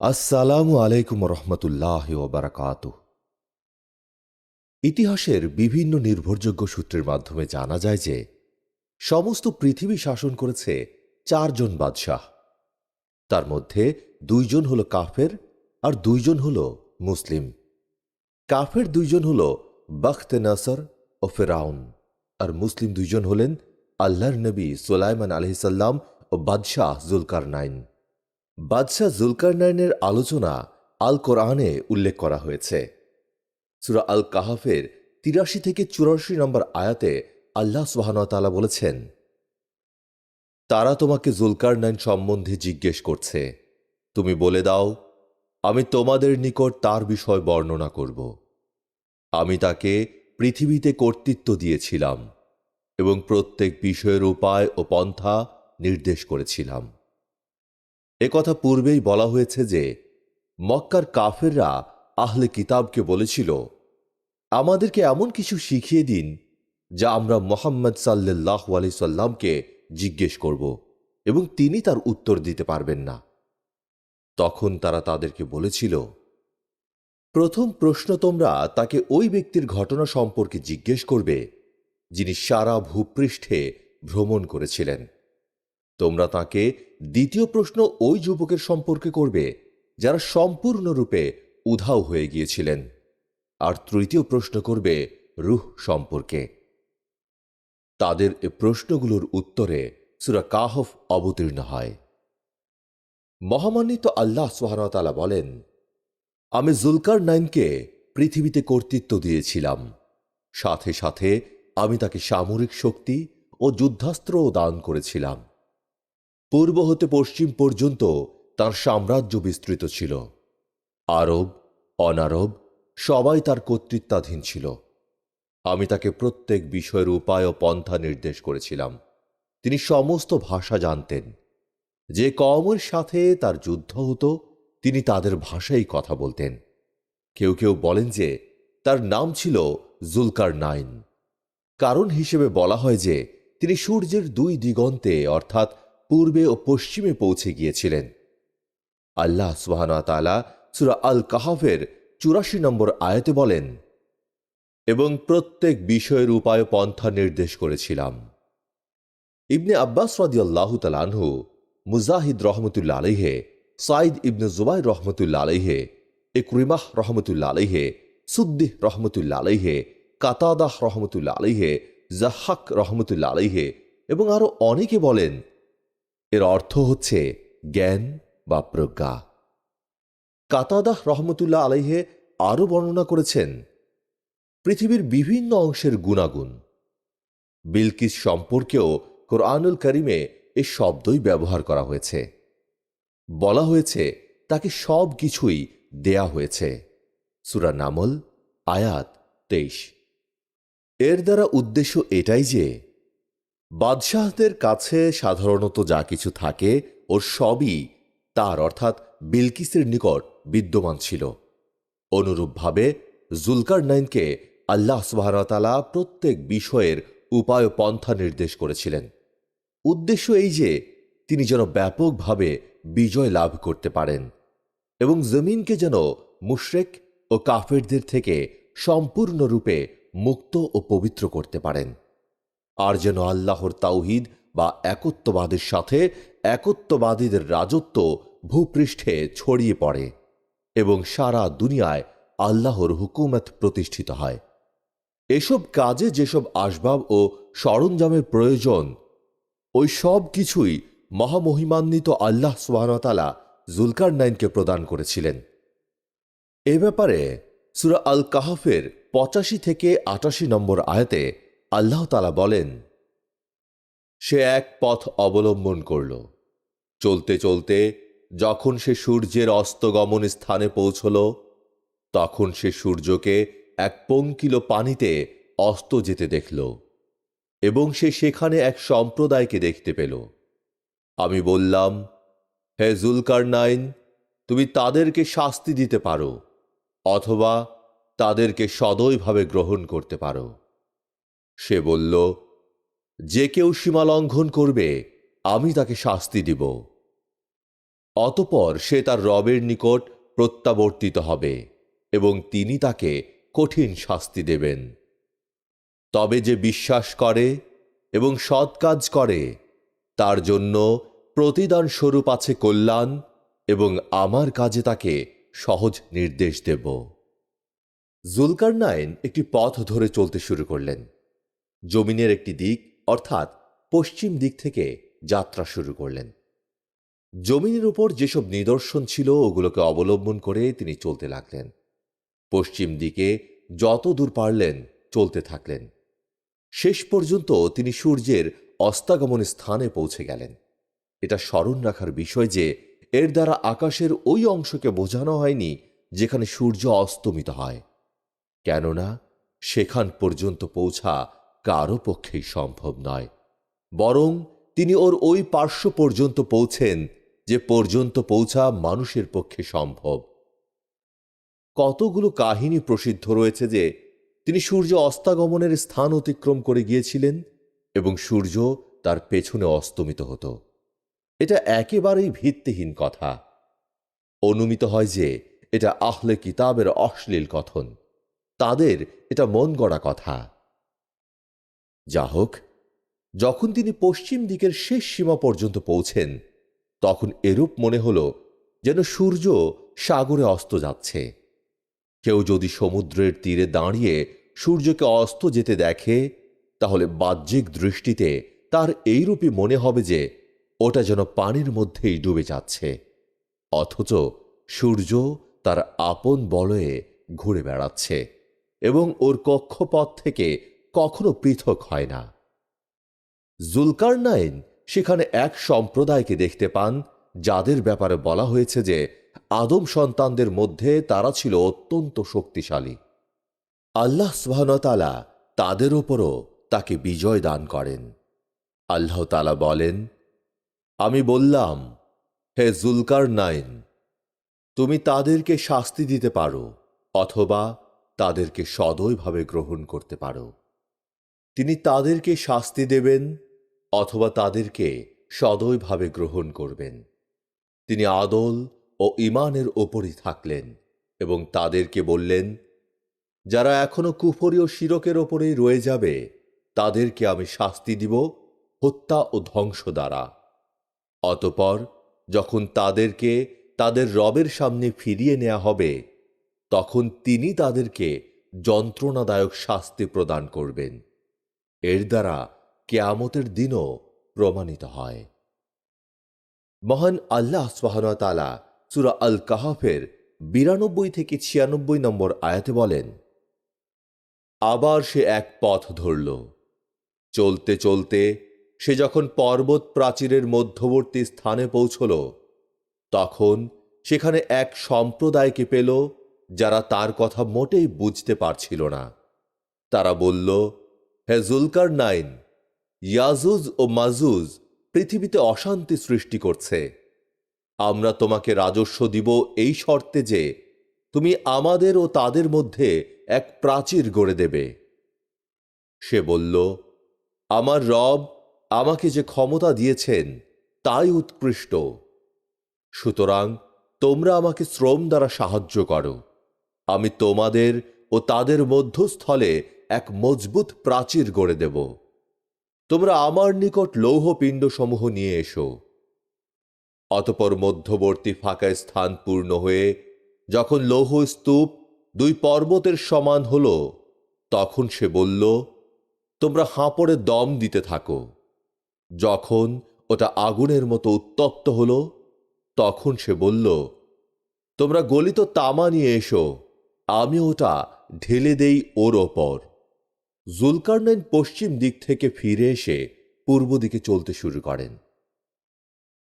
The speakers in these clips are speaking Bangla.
আসসালামু আলাইকুম রহমতুল্লাহ ওবরাকাত ইতিহাসের বিভিন্ন নির্ভরযোগ্য সূত্রের মাধ্যমে জানা যায় যে, সমস্ত পৃথিবী শাসন করেছে চারজন বাদশাহ। তার মধ্যে দুইজন হল কাফের আর দুইজন হল মুসলিম। কাফের দুইজন হল বখতে নাসর ও ফেরাউন আর মুসলিম দুইজন হলেন আল্লাহর নবী সোলাইমান আলহিসাল্লাম ও বাদশাহ জুলকার নাইন বাদশাহ জুলকারনাইনের আলোচনা আল কোরআনে উল্লেখ করা হয়েছে। সুরা আল কাহাফের তিরাশি থেকে চুরাশি নম্বর আয়াতে আল্লাহ সুবাহতালা বলেছেন, তারা তোমাকে জুলকারনাইন সম্বন্ধে জিজ্ঞেস করছে। তুমি বলে দাও, আমি তোমাদের নিকট তার বিষয় বর্ণনা করব। আমি তাকে পৃথিবীতে কর্তৃত্ব দিয়েছিলাম এবং প্রত্যেক বিষয়ের উপায় ও পন্থা নির্দেশ করেছিলাম। একথা পূর্বেই বলা হয়েছে যে, মক্কার কাফেররা আহলে কিতাবকে বলেছিল, আমাদেরকে এমন কিছু শিখিয়ে দিন, যা আমরা মোহাম্মদ সাল্লাহ আলি সাল্লামকে জিজ্ঞেস করব এবং তিনি তার উত্তর দিতে পারবেন না। তখন তারা তাদেরকে বলেছিল, প্রথম প্রশ্ন তোমরা তাকে ওই ব্যক্তির ঘটনা সম্পর্কে জিজ্ঞেস করবে, যিনি সারা ভূপৃষ্ঠে ভ্রমণ করেছিলেন। তোমরা তাকে দ্বিতীয় প্রশ্ন ওই যুবকের সম্পর্কে করবে, যারা সম্পূর্ণরূপে উধাও হয়ে গিয়েছিলেন। আর তৃতীয় প্রশ্ন করবে রুহ সম্পর্কে। তাদের এ প্রশ্নগুলোর উত্তরে সুরা কাহফ অবতীর্ণ হয়। মহামান্বিত আল্লাহ সোহানতালা বলেন, আমি জুলকার নাইনকে পৃথিবীতে কর্তৃত্ব দিয়েছিলাম। সাথে সাথে আমি তাকে সামরিক শক্তি ও যুদ্ধাস্ত্রও দান করেছিলাম। পূর্ব হতে পশ্চিম পর্যন্ত তার সাম্রাজ্য বিস্তৃত ছিল। আরব, অনারব, সবাই তার কর্তৃত্বাধীন ছিল। আমি তাকে প্রত্যেক বিষয়ের উপায় ও পন্থা নির্দেশ করেছিলাম। তিনি সমস্ত ভাষা জানতেন। যে কমের সাথে তার যুদ্ধ হতো, তিনি তাদের ভাষাই কথা বলতেন। কেউ কেউ বলেন যে, তার নাম ছিল জুলকার নাইন কারণ হিসেবে বলা হয় যে, তিনি সূর্যের দুই দিগন্তে, অর্থাৎ পূর্বে ও পশ্চিমে পৌঁছে গিয়েছিলেন। আল্লাহ সুবাহতালা সুরা আল কাহাফের চুরাশি নম্বর আয়তে বলেন, এবং প্রত্যেক বিষয়ের উপায় পন্থা নির্দেশ করেছিলাম। ইবনে আব্বাস রাদিয়াল্লাহ তালানহু মুজাহিদ রহমতুল্লা আলহে সাইদ ইবনে জুবাই রহমতুল্লা আলহে ইকরিমাহ রহমতুল্লা আলহে সুদ্দিহ রহমতুল্লা আলহে কাতাদাহ রহমতুল্লা আলহে জাহাক রহমতুল্লা আলহে এবং আরও অনেকে বলেন এর অর্থ হচ্ছে জ্ঞান বা প্রজ্ঞা। কাতাদাহ রহমতুল্লাহ আলাইহে আরও বর্ণনা করেছেন, পৃথিবীর বিভিন্ন অংশের গুণাগুণ। বিলকিস সম্পর্কেও কোরআনুল করিমে এ শব্দই ব্যবহার করা হয়েছে। বলা হয়েছে, তাকে সব কিছুই দেয়া হয়েছে। সুরা নামল, আয়াত তেইশ। এর দ্বারা উদ্দেশ্য এটাই যে বাদশাহদের কাছে সাধারণত যা কিছু থাকে, ওর সবই তার, অর্থাৎ বিলকিসের নিকট বিদ্যমান ছিল। অনুরূপভাবে জুলকার নাইনকে আল্লাহ সুবাহতালা প্রত্যেক বিষয়ের উপায় পন্থা নির্দেশ করেছিলেন। উদ্দেশ্য এই যে, তিনি যেন ব্যাপকভাবে বিজয় লাভ করতে পারেন এবং জমিনকে যেন মুশরেক ও কাফেরদের থেকে সম্পূর্ণরূপে মুক্ত ও পবিত্র করতে পারেন। আর যেন আল্লাহর তাওহিদ বা একত্ববাদের সাথে একত্ববাদীদের রাজত্ব ভূপৃষ্ঠে ছড়িয়ে পড়ে এবং সারা দুনিয়ায় আল্লাহর হুকুমত প্রতিষ্ঠিত হয়। এসব কাজে যেসব আসবাব ও সরঞ্জামের প্রয়োজন, ওই সব কিছুই মহামহিমান্বিত আল্লাহ সোহানতালা জুলকার নাইনকে প্রদান করেছিলেন। এ ব্যাপারে সুরা আল কাহাফের পঁচাশি থেকে আটাশি নম্বর আয়াতে আল্লাহ তালা বলেন, সে এক পথ অবলম্বন করল। চলতে চলতে যখন সে সূর্যের অস্তগমন স্থানে পৌঁছল, তখন সে সূর্যকে এক পঙ্কিল পানিতে অস্ত যেতে দেখল এবং সে সেখানে এক সম্প্রদায়কে দেখতে পেল। আমি বললাম, হে জুলকার নাইন তুমি তাদেরকে শাস্তি দিতে পারো অথবা তাদেরকে সদয়ভাবে গ্রহণ করতে পারো। সে বলল, যে কেউ সীমা লঙ্ঘন করবে, আমি তাকে শাস্তি দিব। অতপর সে তার রবের নিকট প্রত্যাবর্তিত হবে এবং তিনি তাকে কঠিন শাস্তি দেবেন। তবে যে বিশ্বাস করে এবং সৎ কাজ করে, তার জন্য প্রতিদান স্বরূপ আছে কল্যাণ এবং আমার কাজে তাকে সহজ নির্দেশ দেব। জুলকার নাইন একটি পথ ধরে চলতে শুরু করলেন। জমিনের একটি দিক, অর্থাৎ পশ্চিম দিক থেকে যাত্রা শুরু করলেন। জমিনের উপর যেসব নিদর্শন ছিল, ওগুলোকে অবলম্বন করে তিনি চলতে লাগলেন। পশ্চিম দিকে যত দূর পারলেন, চলতে থাকলেন। শেষ পর্যন্ত তিনি সূর্যের অস্তাগমনের স্থানে পৌঁছে গেলেন। এটা স্মরণ রাখার বিষয় যে, এর দ্বারা আকাশের ওই অংশকে বোঝানো হয়নি যেখানে সূর্য অস্তমিত হয়। কেননা, সেখান পর্যন্ত পৌঁছা কারও পক্ষেই সম্ভব নয়। বরং তিনি ওর ওই পার্শ্ব পর্যন্ত পৌঁছেন, যে পর্যন্ত পৌঁছা মানুষের পক্ষে সম্ভব। কতগুলো কাহিনী প্রসিদ্ধ রয়েছে যে, তিনি সূর্য অস্তাগমনের স্থান অতিক্রম করে গিয়েছিলেন এবং সূর্য তার পেছনে অস্তমিত হতো। এটা একেবারেই ভিত্তিহীন কথা। অনুমিত হয় যে, এটা আহলে কিতাবের অশ্লীল কথন। তাদের এটা মন গড়া কথা। যা হোক, যখন তিনি পশ্চিম দিকের শেষ সীমা পর্যন্ত পৌঁছেন, তখন এরূপ মনে হল যেন সূর্য সাগরে অস্ত যাচ্ছে। কেউ যদি সমুদ্রের তীরে দাঁড়িয়ে সূর্যকে অস্ত যেতে দেখে, তাহলে বাহ্যিক দৃষ্টিতে তার এইরূপই মনে হবে যে ওটা যেন পানির মধ্যেই ডুবে যাচ্ছে, অথচ সূর্য তার আপন বলয়ে ঘুরে বেড়াচ্ছে এবং ওর কক্ষপথ থেকে কখনো পৃথক হয় না। জুলকার নাইন সেখানে এক সম্প্রদায়কে দেখতে পান, যাদের ব্যাপারে বলা হয়েছে যে আদম সন্তানদের মধ্যে তারা ছিল অত্যন্ত শক্তিশালী। আল্লাহ সুবাহতালা তাদের ওপরও তাকে বিজয় দান করেন। আল্লাহ তালা বলেন, আমি বললাম, হে জুলকার নাইন তুমি তাদেরকে শাস্তি দিতে পারো অথবা তাদেরকে সদয়ভাবে গ্রহণ করতে পারো। তিনি তাদেরকে শাস্তি দেবেন অথবা তাদেরকে সদয়ভাবে গ্রহণ করবেন। তিনি আদল ও ইমানের ওপরই থাকলেন এবং তাদেরকে বললেন, যারা এখনও কুফরি ও শিরকের ওপরেই রয়ে যাবে, তাদেরকে আমি শাস্তি দিব হত্যা ও ধ্বংস দ্বারা। অতপর যখন তাদেরকে তাদের রবের সামনে ফিরিয়ে নেওয়া হবে, তখন তিনি তাদেরকে যন্ত্রণাদায়ক শাস্তি প্রদান করবেন। এর দ্বারা কেয়ামতের দিনও প্রমাণিত হয়। মহান আল্লাহ তালা সুরা আল কাহাফের বিরানব্বই থেকে ছিয়ানব্বই নম্বর আয়াতে বলেন, আবার সে এক পথ ধরল। চলতে চলতে সে যখন পর্বত প্রাচীরের মধ্যবর্তী স্থানে পৌঁছল, তখন সেখানে এক সম্প্রদায়কে পেল যারা তার কথা মোটেই বুঝতে পারছিল না। তারা বলল হে জুলকার নাইন, ইয়াজুজ ও মাজুজ পৃথিবীতে অশান্তি সৃষ্টি করছে। আমরা তোমাকে রাজস্ব দিব এই শর্তে যে, তুমি আমাদের ও তাদের মধ্যে এক প্রাচীর গড়ে দেবে। সে বলল, আমার রব আমাকে যে ক্ষমতা দিয়েছেন, তাই উৎকৃষ্ট। সুতরাং তোমরা আমাকে শ্রম দ্বারা সাহায্য করো। আমি তোমাদের ও তাদের মধ্যস্থলে এক মজবুত প্রাচীর গড়ে দেব। তোমরা আমার নিকট লৌহপিণ্ড সমূহ নিয়ে এসো। অতপর মধ্যবর্তী ফাঁকা স্থান পূর্ণ হয়ে যখন লৌহ স্তূপ দুই পর্বতের সমান হল, তখন সে বলল, তোমরা হাঁপড়ে দম দিতে থাকো। যখন ওটা আগুনের মতো উত্তপ্ত হল, তখন সে বলল, তোমরা গলিত তামা নিয়ে এসো আমি ওটা ঢেলে দেই ওর ওপর। জুলকারনাইন পশ্চিম দিক থেকে ফিরে এসে পূর্ব দিকে চলতে শুরু করেন।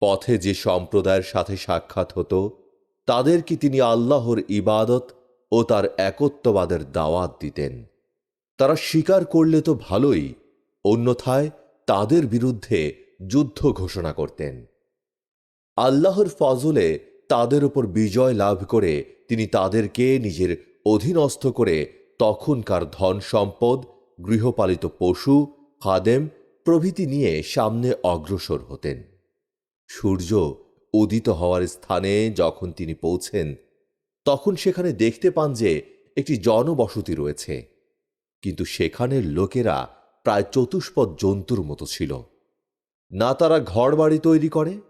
পথে যে সম্প্রদায়ের সাথে সাক্ষাৎ হতো তাদেরকে তিনি আল্লাহর ইবাদত ও তার একত্ববাদের দাওয়াত দিতেন? তারা স্বীকার করলে তো ভালোই, অন্যথায় তাদের বিরুদ্ধে যুদ্ধ ঘোষণা করতেন। আল্লাহর ফজলে তাদের উপর বিজয় লাভ করে তিনি তাদেরকে নিজের অধীনস্থ করে তখনকার ধন সম্পদ গৃহপালিত পশু, খাদেম প্রভৃতি নিয়ে সামনে অগ্রসর হতেন। সূর্য উদিত হওয়ার স্থানে যখন তিনি পৌঁছেন, তখন সেখানে দেখতে পান যে একটি জনবসতি রয়েছে। কিন্তু সেখানের লোকেরা প্রায় চতুষ্পদ জন্তুর মতো ছিল। না তারা ঘরবাড়ি তৈরি করে,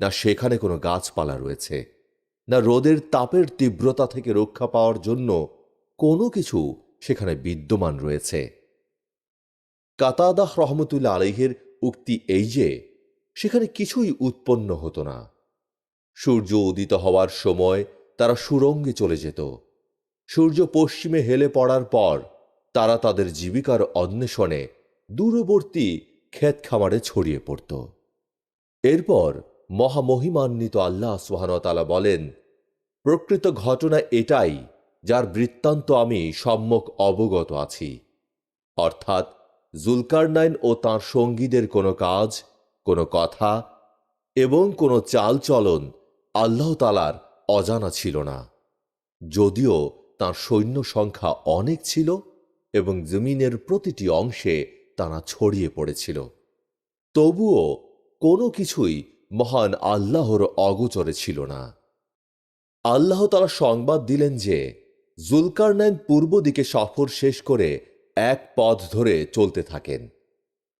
না সেখানে কোনো গাছপালা রয়েছে, না রোদের তাপের তীব্রতা থেকে রক্ষা পাওয়ার জন্য কোনো কিছু সেখানে বিদ্যমান রয়েছে। কাতাদাহ রহমতুল্লা আলহের উক্তি এই যে, সেখানে কিছুই উৎপন্ন হতো না। সূর্য উদিত হওয়ার সময় তারা সুরঙ্গে চলে যেত। সূর্য পশ্চিমে হেলে পড়ার পর তারা তাদের জীবিকার অন্বেষণে দূরবর্তী ক্ষেত খামারে ছড়িয়ে পড়ত। এরপর মহামহিমান্বিত আল্লাহ সুহানতালা বলেন, প্রকৃত ঘটনা এটাই যার বৃত্তান্ত আমি সম্যক অবগত আছি। অর্থাৎ জুলকারনাইন ও তাঁর সঙ্গীদের কোনো কাজ, কোনো কথা এবং কোনো চালচলন আল্লাহ তালার অজানা ছিল না। যদিও তাঁর সৈন্য সংখ্যা অনেক ছিল এবং জমিনের প্রতিটি অংশে তারা ছড়িয়ে পড়েছিল। তবুও কোনো কিছুই মহান আল্লাহর অগোচরে ছিল না। আল্লাহ তারা সংবাদ দিলেন যে, জুলকারনাইন পূর্ব দিকে সফর শেষ করে এক পথ ধরে চলতে থাকেন।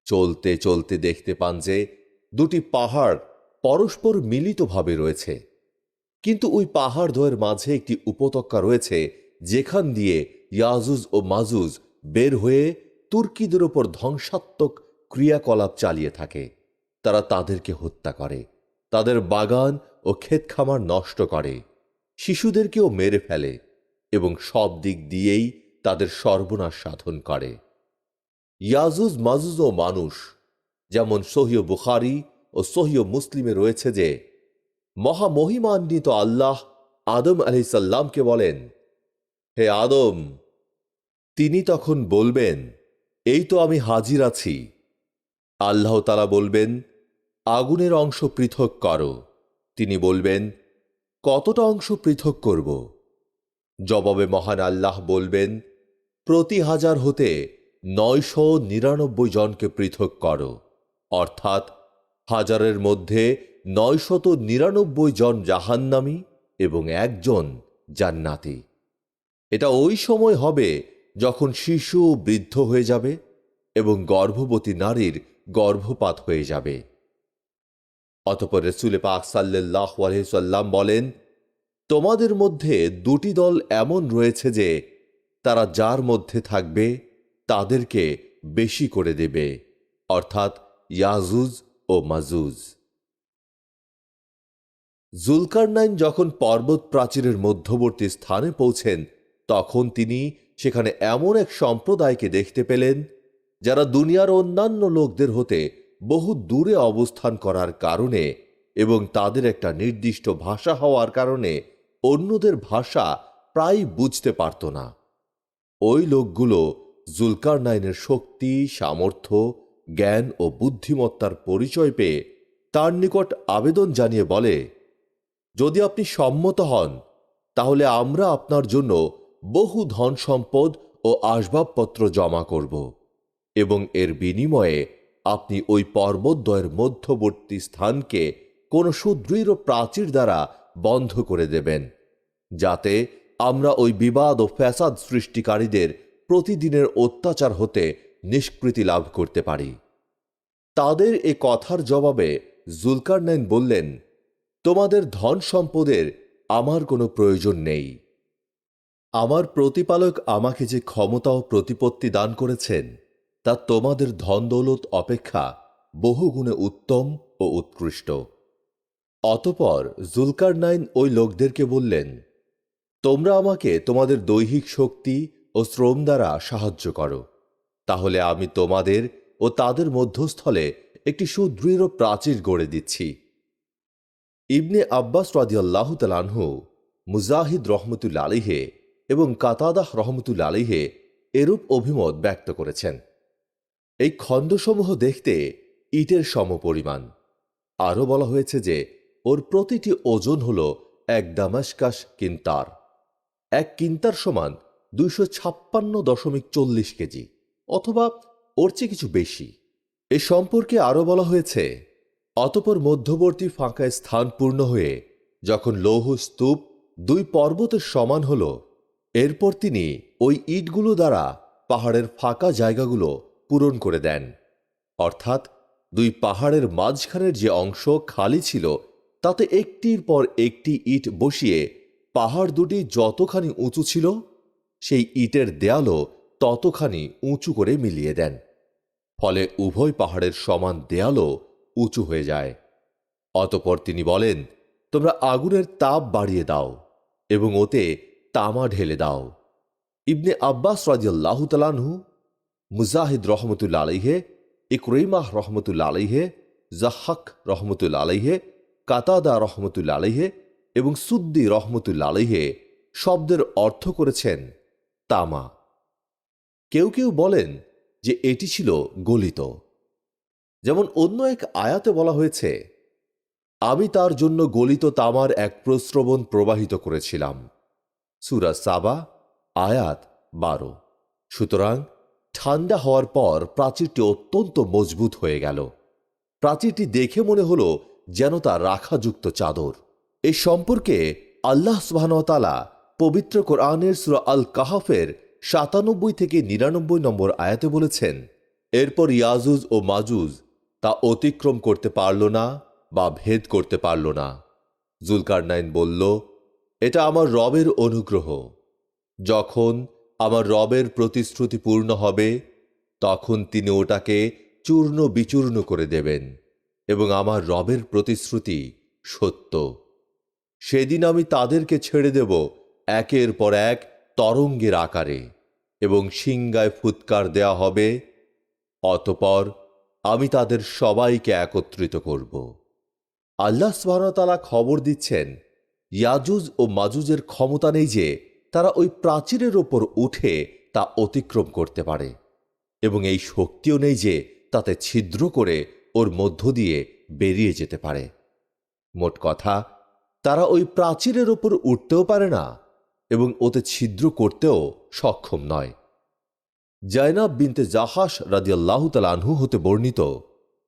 চলতে চলতে দেখতে পান যে দুটি পাহাড় পরস্পর মিলিতভাবে রয়েছে। কিন্তু ওই পাহাড় দ্বয়ের মাঝে একটি উপত্যকা রয়েছে, যেখান দিয়ে ইয়াজুজ ও মাজুজ বের হয়ে তুর্কিদের ওপর ধ্বংসাত্মক ক্রিয়াকলাপ চালিয়ে থাকে। তারা তাদেরকে হত্যা করে, তাদের বাগান ও ক্ষেত খামার নষ্ট করে, শিশুদেরকেও মেরে ফেলে এবং সব দিক দিয়েই তাদের সর্বনাশ সাধন করে। ইয়াজুজ, মাজুজ ও মানুষ, যেমন সহিয় বুখারি ও সহিয় মুসলিমে রয়েছে যে মহামহিমান্বিত আল্লাহ আদম আলহিসাল্লামকে বলেন, হে আদম, তিনি তখন বলবেন, এই তো আমি হাজির আছি। আল্লাহ তালা বলবেন, আগুনের অংশ পৃথক করো। তিনি বলবেন, কতটা অংশ পৃথক করব? জবাবে মহান আল্লাহ বলবেন প্রতি হাজার হতে নয়শো নিরানব্বই জনকে পৃথক করো। অর্থাৎ হাজারের মধ্যে নয়শত নিরানব্বই জন জাহান্নামী এবং একজন জান্নাতি। এটা ওই সময় হবে যখন শিশু বৃদ্ধ হয়ে যাবে এবং গর্ভবতী নারীর গর্ভপাত হয়ে যাবে। অতপর রসুলে পাক সাল্লাহ আলহিসাল্লাম বলেন, তোমাদের মধ্যে দুটি দল এমন রয়েছে যে তারা যার মধ্যে থাকবে, তাদেরকে বেশি করে দেবে, অর্থাৎ ইয়াজুজ ও মাজুজ। জুলকারনাইন যখন পর্বত প্রাচীরের মধ্যবর্তী স্থানে পৌঁছেন, তখন তিনি সেখানে এমন এক সম্প্রদায়কে দেখতে পেলেন, যারা দুনিয়ার অন্যান্য লোকদের হতে বহু দূরে অবস্থান করার কারণে এবং তাদের একটা নির্দিষ্ট ভাষা হওয়ার কারণে অন্যদের ভাষা প্রায় বুঝতে পারত না। ওই লোকগুলো জুলকারনাইনের শক্তি, সামর্থ্য, জ্ঞান ও বুদ্ধিমত্তার পরিচয় পেয়ে তার নিকট আবেদন জানিয়ে বলে, যদি আপনি সম্মত হন, তাহলে আমরা আপনার জন্য বহু ধন সম্পদ ও আসবাবপত্র জমা করব এবং এর বিনিময়ে আপনি ওই পর্বতদ্বয়ের মধ্যবর্তী স্থানকে কোনো সুদৃঢ় প্রাচীর দ্বারা বন্ধ করে দেবেন, যাতে আমরা ওই বিবাদ ও ফ্যাসাদ সৃষ্টিকারীদের প্রতিদিনের অত্যাচার হতে নিষ্কৃতি লাভ করতে পারি। তাদের এ কথার জবাবে জুলকারনাইন বললেন, তোমাদের ধন সম্পদের আমার কোনো প্রয়োজন নেই। আমার প্রতিপালক আমাকে যে ক্ষমতা ও প্রতিপত্তি দান করেছেন, তা তোমাদের ধন দৌলত অপেক্ষা বহুগুণে উত্তম ও উৎকৃষ্ট। অতপর জুলকারনাইন ওই লোকদেরকে বললেন তোমরা আমাকে তোমাদের দৈহিক শক্তি ও শ্রম দ্বারা সাহায্য করো। তাহলে আমি তোমাদের ও তাদের মধ্যস্থলে একটি সুদৃঢ় প্রাচীর গড়ে দিচ্ছি। ইবনে আব্বাস রাদিয়াল্লাহু তালানহু মুজাহিদ রহমতুল্লা আলিহে এবং কাতাদাহ রহমতুল্লা আলিহে এরূপ অভিমত ব্যক্ত করেছেন। এই খণ্ডসমূহ দেখতে ইটের সমপরিমাণ। আরও বলা হয়েছে যে, ওর প্রতিটি ওজন হল এক দামাস্কাস কিন্তার। এক কিন্তার সমান দুইশো ছাপ্পান্ন দশমিক চল্লিশ কেজি, অথবা ওর চেয়ে কিছু বেশি। এ সম্পর্কে আরও বলা হয়েছে, অতপর মধ্যবর্তী ফাঁকায় স্থান পূর্ণ হয়ে যখন লৌহ স্তূপ দুই পর্বতের সমান হল, এরপর তিনি ওই ইটগুলো দ্বারা পাহাড়ের ফাঁকা জায়গাগুলো পূরণ করে দেন। অর্থাৎ দুই পাহাড়ের মাঝখানের যে অংশ খালি ছিল, তাতে একটির পর একটি ইট বসিয়ে পাহাড় দুটি যতখানি উঁচু ছিল, সেই ইটের দেয়ালও ততখানি উঁচু করে মিলিয়ে দেন। ফলে উভয় পাহাড়ের সমান দেয়ালও উঁচু হয়ে যায়। অতপর তিনি বলেন, তোমরা আগুনের তাপ বাড়িয়ে দাও এবং ওতে তামা ঢেলে দাও। ইবনে আব্বাস রাজিয়াল্লাহ তালানহু মুজাহিদ রহমতুল্লা আলাইহে ইকরিমাহ রহমতুল্লা আলাইহে, জাহাক রহমতুল্লা আলাইহে, কাতাদা রহমতুল্লা আলাইহে এবং সুদ্দি রহমতুল্লা আলাইহে শব্দের অর্থ করেছেন তামা। কেউ কেউ বলেন যে এটি ছিল গলিত। যেমন অন্য এক আয়াতে বলা হয়েছে, আমি তার জন্য গলিত তামার এক প্রস্রবণ প্রবাহিত করেছিলাম। সুরা সাবা, আয়াত বারো। সুতরাং ঠান্ডা হওয়ার পর প্রাচীরটি অত্যন্ত মজবুত হয়ে গেল। প্রাচীরটি দেখে মনে হলো যেন তা রাখাযুক্ত চাদর। এই সম্পর্কে আল্লাহ সুবাহতালা পবিত্র কোরআনের সুরা আল কাহাফের সাতানব্বই থেকে নিরানব্বই নম্বর আয়াতে বলেছেন, এরপর ইয়াজুজ ও মাজুজ তা অতিক্রম করতে পারল না বা ভেদ করতে পারল না। জুলকারনাইন বলল, এটা আমার রবের অনুগ্রহ। যখন আমার রবের প্রতিশ্রুতি পূর্ণ হবে, তখন তিনি ওটাকে চূর্ণ বিচূর্ণ করে দেবেন এবং আমার রবের প্রতিশ্রুতি সত্য। সেদিন আমি তাদেরকে ছেড়ে দেব একের পর এক তরঙ্গের আকারে এবং সিংগায় ফুৎকার দেয়া হবে, অতপর আমি তাদের সবাইকে একত্রিত করব। আল্লাহ স্মরণতালা খবর দিচ্ছেন, ইয়াজুজ ও মাজুজের ক্ষমতা নেই যে তারা ওই প্রাচীরের ওপর উঠে তা অতিক্রম করতে পারে এবং এই শক্তিও নেই যে তাতে ছিদ্র করে ওর মধ্য দিয়ে বেরিয়ে যেতে পারে। মোট কথা তারা ওই প্রাচীরের ওপর উঠতেও পারে না এবং ওতে ছিদ্র করতেও সক্ষম নয়। জায়নাব বিনতে জাহাস রাদিয়াল্লাহ তালানহু হতে বর্ণিত।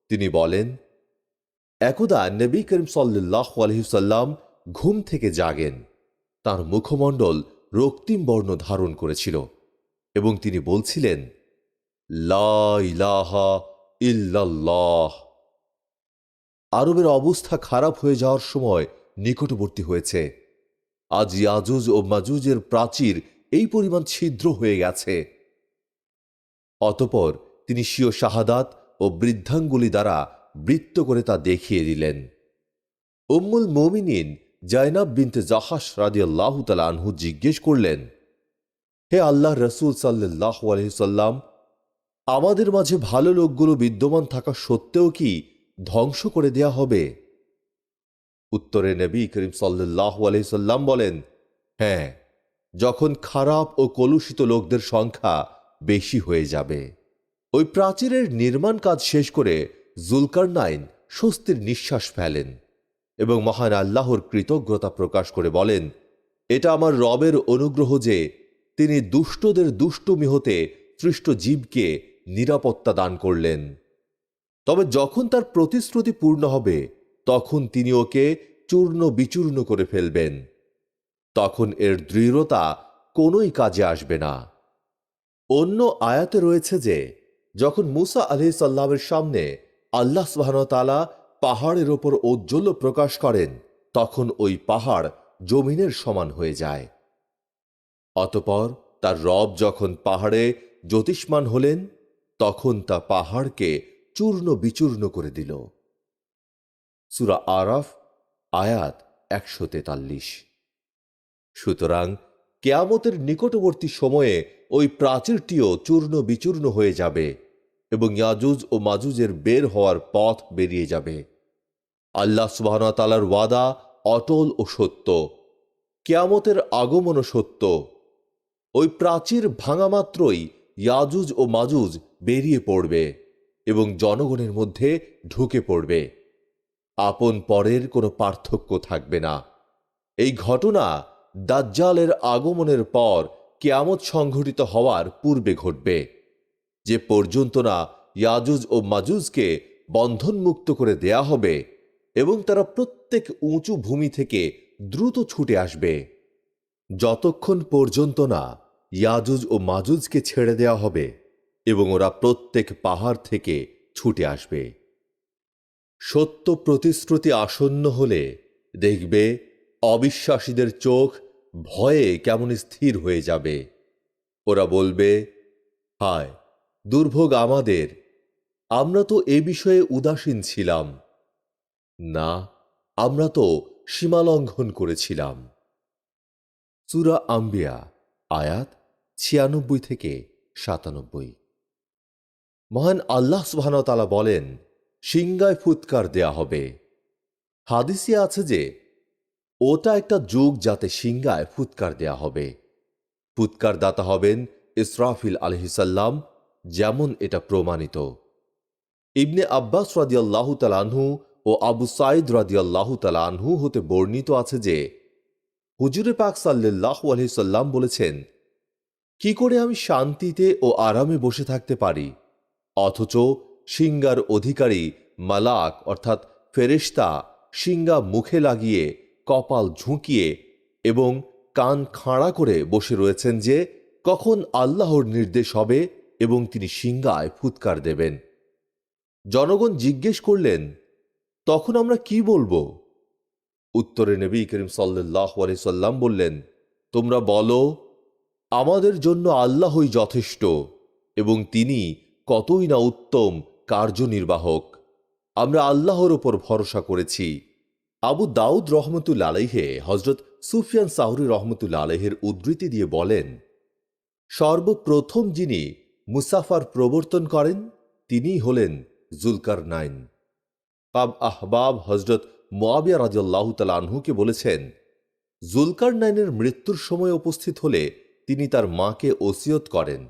তিনি বলেন, একদা নবী করিম সাল্লাহ আলহিসাল্লাম ঘুম থেকে জাগেন। তার মুখমণ্ডল রক্তিম বর্ণ ধারণ করেছিল এবং তিনি বলছিলেন ইল্লাল্লাহ। আরবের অবস্থা খারাপ হয়ে যাওয়ার সময় নিকটবর্তী হয়েছে। আজ ইয়াজুজ ও মাজুজের প্রাচীর এই পরিমাণ ছিদ্র হয়ে গেছে। অতপর তিনি স্বীয় শাহাদাত ও বৃদ্ধাঙ্গুলি দ্বারা বৃত্ত করে তা দেখিয়ে দিলেন। উম্মুল মোমিনিন জায়নাব বিনতে জাহাস রাদিয়াল্লাহ তালা আনহু জিজ্ঞেস করলেন, হে আল্লাহ রসুল সাল্লাহ আলহিসাল্লাম আমাদের মাঝে ভালো লোকগুলো বিদ্যমান থাকা সত্ত্বেও কি ধ্বংস করে দেয়া হবে? উত্তরে নবী করিম সাল্লাহ আলহিসাল্লাম বলেন হ্যাঁ যখন খারাপ ও কলুষিত লোকদের সংখ্যা বেশি হয়ে যাবে, ওই প্রাচীরের নির্মাণ কাজ শেষ করে জুলকার নাইন স্বস্তির নিঃশ্বাস ফেলেন এবং মহান আল্লাহর কৃতজ্ঞতা প্রকাশ করে বলেন, এটা আমার রবের অনুগ্রহ যে তিনি দুষ্টদের দুষ্টুমি হতে সৃষ্ট জীবকে নিরাপত্তা দান করলেন। তবে যখন তার প্রতিশ্রুতি পূর্ণ হবে তখন তিনি ওকে চূর্ণ বিচূর্ণ করে ফেলবেন। তখন এর দৃঢ়তা কোনোই কাজে আসবে না। অন্য আয়াতে রয়েছে যে, যখন মুসা আলহি সাল্লামের সামনে আল্লাহ সুবাহতালা পাহাড়ের ওপর ঔজ্জ্বল্য প্রকাশ করেন, তখন ওই পাহাড় জমিনের সমান হয়ে যায়। অতপর তার রব যখন পাহাড়ে জ্যোতিষ্মান হলেন, তখন তা পাহাড়কে চূর্ণ বিচূর্ণ করে দিল। সুরা আরাফ, আয়াত একশো তেতাল্লিশ। সুতরাং কেয়ামতের নিকটবর্তী সময়ে ওই প্রাচীরটিও চূর্ণ বিচূর্ণ হয়ে যাবে এবং ইয়াজুজ ও মাজুজের বের হওয়ার পথ বেরিয়ে যাবে। আল্লাহ সুবাহতালার ওয়াদা অটল ও সত্য, কেয়ামতের আগমনও সত্য। ওই প্রাচীর ভাঙা মাত্রই ইয়াজুজ ও মাজুজ বেরিয়ে পড়বে এবং জনগণের মধ্যে ঢুকে পড়বে। আপন পরের কোনো পার্থক্য থাকবে না। এই ঘটনা দাজ্জালের আগমনের পর কেয়ামত সংঘটিত হওয়ার পূর্বে ঘটবে। যে পর্যন্ত না ইয়াজুজ ও মাজুজকে বন্ধনমুক্ত করে দেয়া হবে এবং তারা প্রত্যেক উঁচু ভূমি থেকে দ্রুত ছুটে আসবে। যতক্ষণ পর্যন্ত না ইয়াজুজ ও মাজুজকে ছেড়ে দেয়া হবে এবং ওরা প্রত্যেক পাহাড় থেকে ছুটে আসবে। সত্য প্রতিশ্রুতি আসন্ন হলে দেখবে অবিশ্বাসীদের চোখ ভয়ে কেমন স্থির হয়ে যাবে। ওরা বলবে, হায়, দুর্ভোগ আমাদের। আমরা তো এ বিষয়ে উদাসীন ছিলাম। না, আমরা তো সীমালঙ্ঘন করেছিলাম। সুরা আম্বিয়া, আয়াত ছিয়ানব্বই থেকে সাতানব্বই। মহান আল্লাহ সুবহানতালা বলেন সিংগায় ফুৎকার দেয়া হবে। হাদিসে আছে যে, ওটা একটা যুগ যাতে সিংগায় ফুৎকার দেয়া হবে। ফুৎকার দাতা হবেন ইসরাফিল আলহিসাল্লাম, যেমন এটা প্রমাণিত। ইবনে আব্বাস রাদিয়াল্লাহু তালানহু ও আবু সাইদ রাদিয়াল্লাহু তালানহু হতে বর্ণিত আছে যে, হুজুরে পাক সাল্লাহ আলহিসাল্লাম বলেছেন, কি করে আমি শান্তিতে ও আরামে বসে থাকতে পারি? অথচ সিঙ্গার অধিকারী মালাক, অর্থাৎ ফেরেশতা, সিঙ্গা মুখে লাগিয়ে কপাল ঝুঁকিয়ে এবং কান খাঁড়া করে বসে রয়েছেন যে কখন আল্লাহর নির্দেশ হবে এবং তিনি সিঙ্গায় ফুৎকার দেবেন। জনগণ জিজ্ঞেস করলেন, তখন আমরা কি বলব? উত্তরে নবী করিম সাল্লাহ সাল্লাম বললেন, তোমরা বলো, আমাদের জন্য আল্লাহই যথেষ্ট এবং তিনি কতই না উত্তম কার্যনির্বাহক। আমরা আল্লাহর ওপর ভরসা করেছি। আবু দাউদ রহমতুল্লা আলাইহে হজরত সুফিয়ান সাহরি রহমতুল্লা আলাইহের উদ্ধৃতি দিয়ে বলেন, সর্বপ্রথম যিনি মুসাফার প্রবর্তন করেন, তিনিই হলেন জুলকার নাইন কাব আহবাব হজরত মোয়াবিয়া রাজিয়াল্লাহ তালানহুকে বলেছেন জুলকার নাইনের মৃত্যুর সময় উপস্থিত হলে তিনি তার মাকে ওসিয়ত করেন।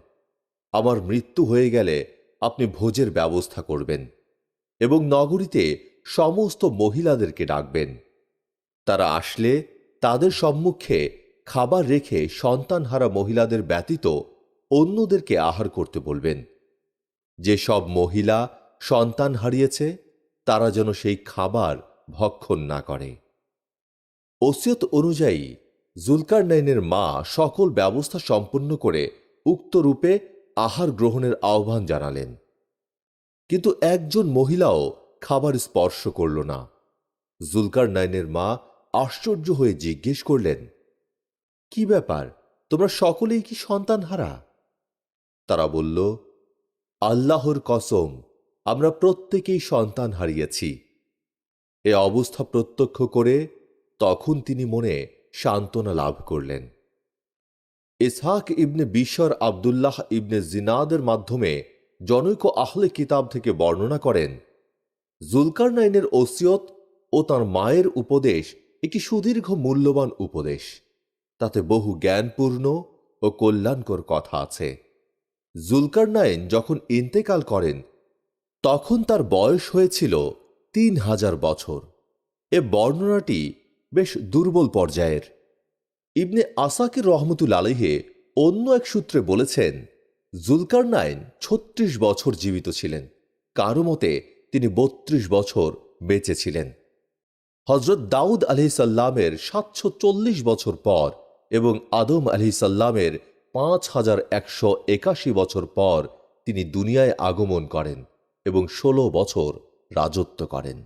আমার মৃত্যু হয়ে গেলে আপনি ভোজের ব্যবস্থা করবেন এবং নগরীতে সমস্ত মহিলাদেরকে ডাকবেন। তারা আসলে তাদের সম্মুখে খাবার রেখে সন্তানহারা মহিলাদের ব্যতীত অন্যদেরকে আহার করতে বলবেন। যেসব মহিলা সন্তান হারিয়েছে, তারা যেন সেই খাবার ভক্ষণ না করে। ওসিয়ত অনুযায়ী জুলকার নাইনের মা সকল ব্যবস্থা সম্পন্ন করে উক্ত রূপে আহার গ্রহণের আহ্বান জানালেন। কিন্তু একজন মহিলাও খাবার স্পর্শ করল না। জুলকার নাইনের মা আশ্চর্য হয়ে জিজ্ঞেস করলেন, কি ব্যাপার? তোমরা সকলেই কি সন্তান হারা তারা বলল, আল্লাহর কসম, আমরা প্রত্যেকেই সন্তান হারিয়েছি। এ অবস্থা প্রত্যক্ষ করে তখন তিনি মনে সান্ত্বনা লাভ করলেন। ইসহাক ইবনে বিশর আবদুল্লাহ ইবনে জিনাদের মাধ্যমে জনৈক আহলে কিতাব থেকে বর্ণনা করেন জুলকার নাইনের ওসিয়ত ও তার মায়ের উপদেশ একটি সুদীর্ঘ মূল্যবান উপদেশ। তাতে বহু জ্ঞানপূর্ণ ও কল্যাণকর কথা আছে। জুলকার নাইন যখন ইন্তেকাল করেন, তখন তার বয়স হয়েছিল তিন হাজার বছর। এ বর্ণনাটি বেশ দুর্বল পর্যায়ের। ইবনে আসাকির রহমতুল আলহে অন্য এক সূত্রে বলেছেন জুলকার নাইন ছত্রিশ বছর জীবিত ছিলেন। কারও মতে তিনি বত্রিশ বছর বেঁচে ছিলেন। হজরত দাউদ আলহি সাল্লামের সাতশো চল্লিশ বছর পর এবং আদম আলহি সাল্লামের পাঁচ হাজার একশো একাশি বছর পর তিনি দুনিয়ায় আগমন করেন এবং ষোলো বছর রাজত্ব করেন।